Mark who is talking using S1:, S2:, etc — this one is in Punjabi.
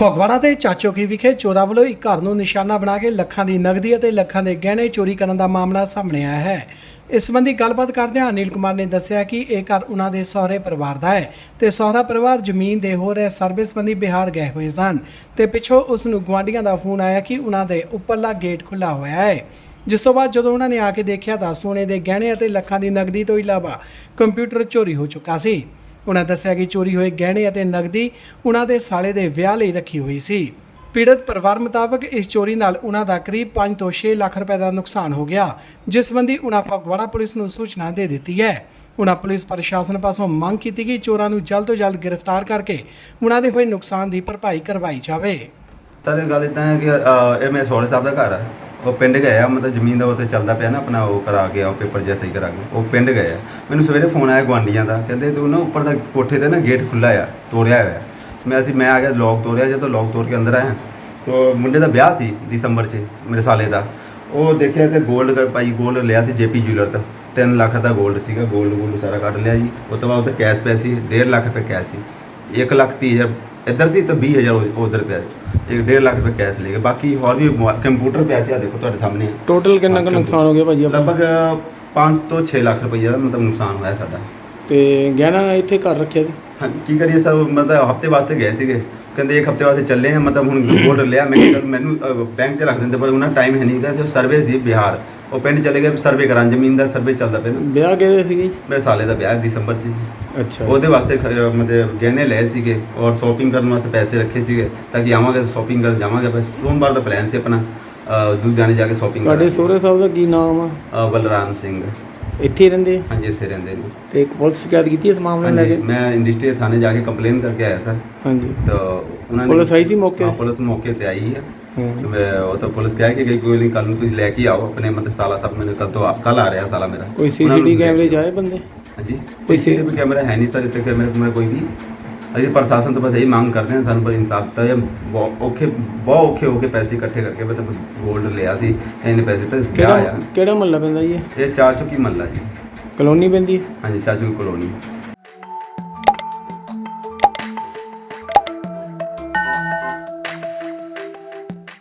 S1: ਫਗਵਾੜਾ ਦੇ ਚਾਚੋਕੀ ਵਿਖੇ ਚੋਰਾਂ ਵੱਲੋਂ ਇੱਕ ਘਰ ਨੂੰ ਨਿਸ਼ਾਨਾ ਬਣਾ ਕੇ ਲੱਖਾਂ ਦੀ ਨਗਦੀ ਅਤੇ ਲੱਖਾਂ ਦੇ ਗਹਿਣੇ ਚੋਰੀ ਕਰਨ ਦਾ ਮਾਮਲਾ ਸਾਹਮਣੇ ਆਇਆ ਹੈ। ਇਸ ਸੰਬੰਧੀ ਗੱਲਬਾਤ ਕਰਦਿਆਂ ਅਨਿਲ ਕੁਮਾਰ ਨੇ ਦੱਸਿਆ ਕਿ ਇਹ ਘਰ ਉਹਨਾਂ ਦੇ ਸਹੁਰੇ ਪਰਿਵਾਰ ਦਾ ਹੈ ਤੇ ਸਹੁਰਾ ਪਰਿਵਾਰ ਜ਼ਮੀਨ ਦੇ ਹੋ ਰਹੇ ਸਰਵੇ ਸੰਬੰਧੀ ਬਿਹਾਰ ਗਏ ਹੋਏ ਸਨ ਤੇ ਪਿੱਛੋਂ ਉਸ ਨੂੰ ਗੁਆਂਢੀਆਂ ਦਾ ਫੋਨ ਆਇਆ ਕਿ ਉਹਨਾਂ ਦੇ ਉੱਪਰਲਾ ਗੇਟ ਖੁੱਲਾ ਹੋਇਆ ਹੈ। ਜਿਸ ਤੋਂ ਬਾਅਦ ਜਦੋਂ ਉਹਨਾਂ ਨੇ ਆ ਕੇ ਦੇਖਿਆ ਤਾਂ ਸੋਨੇ ਦੇ ਗਹਿਣੇ ਅਤੇ ਲੱਖਾਂ ਦੀ ਨਗਦੀ ਤੋਂ ਇਲਾਵਾ ਕੰਪਿਊਟਰ ਚੋਰੀ ਹੋ ਚੁੱਕਾ ਸੀ। ਉਹਨਾਂ ਦੱਸਿਆ ਕਿ ਚੋਰੀ ਹੋਏ ਗਹਿਣੇ ਅਤੇ ਨਗਦੀ ਉਹਨਾਂ ਦੇ ਸਾਲੇ ਦੇ ਵਿਆਹ ਲਈ ਰੱਖੀ ਹੋਈ ਸੀ। ਪੀੜਤ ਪਰਿਵਾਰ ਮੁਤਾਬਕ ਇਸ ਚੋਰੀ ਨਾਲ ਉਹਨਾਂ ਦਾ ਕਰੀਬ 5 ਤੋਂ 6 ਲੱਖ ਰੁਪਏ ਦਾ ਨੁਕਸਾਨ ਹੋ ਗਿਆ ਜਿਸ ਸੰਬੰਧੀ ਉਹਨਾਂ ਫਗਵਾੜਾ ਪੁਲਿਸ ਨੂੰ ਸੂਚਨਾ ਦੇ ਦਿੱਤੀ ਹੈ। ਉਹਨਾਂ ਪੁਲਿਸ ਪ੍ਰਸ਼ਾਸਨ ਪਾਸੋਂ ਮੰਗ ਕੀਤੀ ਕਿ ਚੋਰਾਂ ਨੂੰ ਜਲਦ ਤੋਂ ਜਲਦ ਗ੍ਰਿਫਤਾਰ ਕਰਕੇ ਉਹਨਾਂ ਦੇ ਹੋਏ ਨੁਕਸਾਨ ਦੀ ਭਰਪਾਈ ਕਰਵਾਈ ਜਾਵੇ।
S2: ਸਰ ਇਹ ਗੱਲ ਇਦਾਂ ਹੈ ਕਿ ਅ, ਇਹ ਮੇਰੇ ਸੋਹਰੇ ਸਾਹਿਬ ਦਾ ਘਰ ਹੈ ਉਹ ਪਿੰਡ ਗਏ ਆ, ਮਤਲਬ ਜ਼ਮੀਨ ਦਾ ਉੱਥੇ ਚੱਲਦਾ ਪਿਆ ਨਾ ਆਪਣਾ, ਉਹ ਕਰਾ ਕੇ ਆ ਪੇਪਰ ਜਿਹਾ ਸਹੀ ਕਰਾ ਕੇ। ਉਹ ਪਿੰਡ ਗਏ ਆ। ਮੈਨੂੰ ਸਵੇਰੇ ਫੋਨ ਆਇਆ ਗਵਾਂਡੀਆਂ ਦਾ, ਕਹਿੰਦੇ ਤੂੰ ਨਾ ਉੱਪਰ ਦਾ ਕੋਠੇ ਤੇ ਨਾ ਗੇਟ ਖੁੱਲਾ ਆ, ਤੋੜਿਆ ਹੋਇਆ। ਮੈਂ ਅਸੀਂ, ਮੈਂ ਆ ਗਿਆ ਲੋਕ ਤੋੜਿਆ, ਜਦੋਂ ਲੋਕ ਤੋੜ ਕੇ ਅੰਦਰ ਆਇਆ, ਤਾਂ ਮੁੰਡੇ ਦਾ ਵਿਆਹ ਸੀ ਦਸੰਬਰ 'ਚ ਮੇਰੇ ਸਾਲੇ ਦਾ। ਉਹ ਦੇਖਿਆ ਤੇ ਗੋਲਡ ਕਰ ਪਾਈ 골ਡ ਲਿਆ ਸੀ ਜੇਪੀ ਜੁਲਰ ਦਾ 3 ਲੱਖ ਦਾ ਗੋਲਡ ਸੀਗਾ ਗੋਲਡ ਗੋਲਡ ਸਾਰਾ ਕੱਢ ਲਿਆ ਜੀ। ਉਹ ਤੋਂ ਬਾਅਦ ਉਹ ਕੈਸ਼ ਪੈਸੀ 1.5 ਲੱਖ ਰੁਪਏ ਕੈਸ਼ ਸੀ। 1 ਲੱਖ 30 ਹਜ਼ਾਰ, ਇੱਧਰ ਸੀ ਤਾਂ 20000 ਉਧਰ ਪਿਆ 1.5 ਲੱਖ ਰੁਪਏ ਕੈਸ਼ ਬਾਕੀ ਹੋਰ ਵੀ ਮੋਬਾ- ਕੰਪਿਊਟਰ ਪਿਆ ਸੀ ਆ ਦੇਖੋ ਤੁਹਾਡੇ ਸਾਹਮਣੇ।
S3: ਟੋਟਲ ਕਿੰਨਾ ਕੁ ਨੁਕਸਾਨ ਹੋ ਗਿਆ ਭਾਜੀ ਆਪਣਾ?
S2: ਲਗਭਗ 5 ਤੋਂ 6 ਲੱਖ ਰੁਪਏ ਦਾ ਮਤਲਬ ਨੁਕਸਾਨ ਹੋਇਆ ਸਾਡਾ।
S3: ਤੇ ਗਹਿਣਾ ਇੱਥੇ ਘਰ ਰੱਖਿਆ ਸੀ
S2: ਹਾਂ ਕੀ ਕਰੀਏ ਸਰ ਮਤਲਬ ਹਫ਼ਤੇ ਵਾਸਤੇ ਗਏ ਸੀਗੇ। ਕਹਿੰਦੇ ਇੱਕ ਹਫ਼ਤੇ ਵਾਸਤੇ ਚੱਲੇ ਆ ਮਤਲਬ ਹੁਣ ਗੋਲਡ ਲਿਆ ਮੈਂ ਕਿਹਾ ਚੱਲ ਮੈਨੂੰ ਬੈਂਕ 'ਚ ਰੱਖ ਦਿੰਦੇ ਪਰ ਉਹਨਾਂ ਟਾਈਮ ਹੈ ਨਹੀਂ ਗਾ ਸਰਵੇ ਸੀ ਬਿਹਾਰ। ਉਹ ਪਿੰਡ ਚਲੇ ਗਏ ਸਰਵੇ ਕਰਾਂ ਜ਼ਮੀਨ ਦਾ ਸਰਵੇ ਚੱਲਦਾ ਪਿਆ ਨਾ।
S3: ਵਿਆਹ ਕਿਹਦੇ ਸੀਗੇ? ਜੀ?
S2: ਮੇਰੇ ਸਾਲੇ ਦਾ ਵਿਆਹ ਹੈ ਦਸੰਬਰ 'ਚ ਜੀ।
S3: ਅੱਛਾ।
S2: ਉਹਦੇ ਵਾਸਤੇ ਖ- ਅਹ ਮਤਲਬ ਗਹਿਣੇ ਲਏ ਸੀਗੇ ਔਰ ਸ਼ਾਪਿੰਗ ਕਰਨ ਵਾਸਤੇ ਪੈਸੇ ਰੱਖੇ ਸੀਗੇ ਤਾਂ ਕਿ ਆਵਾਂਗੇ ਸ਼ਾਪਿੰਗ ਕਰਨ ਜਾਵਾਂਗੇ ਬਸ ਸੋਮਵਾਰ ਦਾ ਪਲਾਨ ਸੀ ਆਪਣਾ ਅਹ ਲੁਧਿਆਣੇ ਜਾ ਕੇ ਸ਼ਾਪਿੰਗ
S3: ਤੁਹਾਡੇ ਸਹੁਰੇ ਸਾਹਿਬ ਦਾ ਕੀ ਨਾਮ ਆ?
S2: ਬਲਰਾਮ ਸਿੰਘ।
S3: ਇੱਥੇ ਹੀ ਰਹਿੰਦੇ?
S2: ਹਾਂਜੀ ਇੱਥੇ ਰਹਿੰਦੇ ਨੇ।
S3: ਤੇ ਇੱਕ ਪੁਲਿਸ ਸ਼ਿਕਾਇਤ ਕੀਤੀ ਇਸ ਮਾਮਲੇ ਨੂੰ ਲੈ
S2: ਹਾਂਜੀ
S3: ਕੇ?
S2: ਮੈਂ ਇੰਡਸਟਰੀ ਥਾਣੇ ਜਾ ਕੇ ਕੰਪਲੇਨ ਕਰਕੇ ਆਇਆ ਸਰ।
S3: ਹਾਂਜੀ।
S2: ਤਾਂ ਉਹਨਾਂ ਨੇ
S3: ਪੁਲਿਸ ਆਈ ਸੀ ਮੌਕੇ?
S2: ਹਾਂ? ਪੁਲਿਸ ਮੌਕੇ ਤੇ ਆਈ ਹੈ।
S3: ਹਾਂ।
S2: ਤੇ ਮੈਂ ਉਹ ਤਾਂ ਪੁਲਿਸ ਕਹਿ ਕੇ ਗਈ ਕੋਈ ਨਹੀਂ ਕੱਲ ਨੂੰ ਤੁਸੀਂ ਲੈ ਕੇ ਆਓ ਆਪਣੇ ਮਤਲਬ ਸਾਲਾ ਸਾਹਿਬ ਮੈਨੂੰ ਕੱਲ ਤੋਂ ਕੱਲ ਆ ਰਿਹਾ ਸਾਲਾ ਮੇਰਾ।
S3: ਕੋਈ
S2: ਉਹਨਾਂ ਨੂੰ
S3: ਸੀਸੀਟੀਵੀ
S2: ਲੈ
S3: ਕੈਮਰੇ
S2: ਕੇ।
S3: ਜਾਏ ਬੰਦੇ?
S2: ਹਾਂਜੀ।
S3: ਕੋਈ
S2: ਸੀਸੀਟੀਵੀ ਕੈਮਰਾ ਹੈ ਨਹੀਂ ਸਰ ਇੱਥੇ ਕੈਮਰੇ ਕੁਮਰੇ ਕੋਈ ਵੀ। ਅਸੀਂ ਪ੍ਰਸ਼ਾਸਨ ਤੋਂ ਬਸ ਇਹੀ ਮੰਗ ਕਰਦੇ ਹਾਂ ਸਾਨੂੰ ਪਰ ਇਨਸਾਫ ਤਾਂ ਇਹ ਬਹੁਤ ਔਖੇ ਬਹੁਤ ਔਖੇ ਹੋ ਕੇ ਪੈਸੇ ਇਕੱਠੇ ਕਰਕੇ ਮਤਲਬ 골ਡ ਲਿਆ ਸੀ ਇਹਨੇ ਪੈਸੇ ਤਾਂ ਕਿਹਾ
S3: ਕਿਹੜਾ
S2: ਆ
S3: ਕਿਹੜਾ ਮਹੱਲਾ ਪੈਂਦਾ ਜੀ ਇਹ?
S2: ਇਹ ਚਾਰ ਚੁੱਕੀ ਮੱਲਾ ਜੀ।
S3: ਕਲੋਨੀ ਪੈਂਦੀ ਹੈ?
S2: ਹਾਂਜੀ ਚਾਚੂ ਕਲੋਨੀ।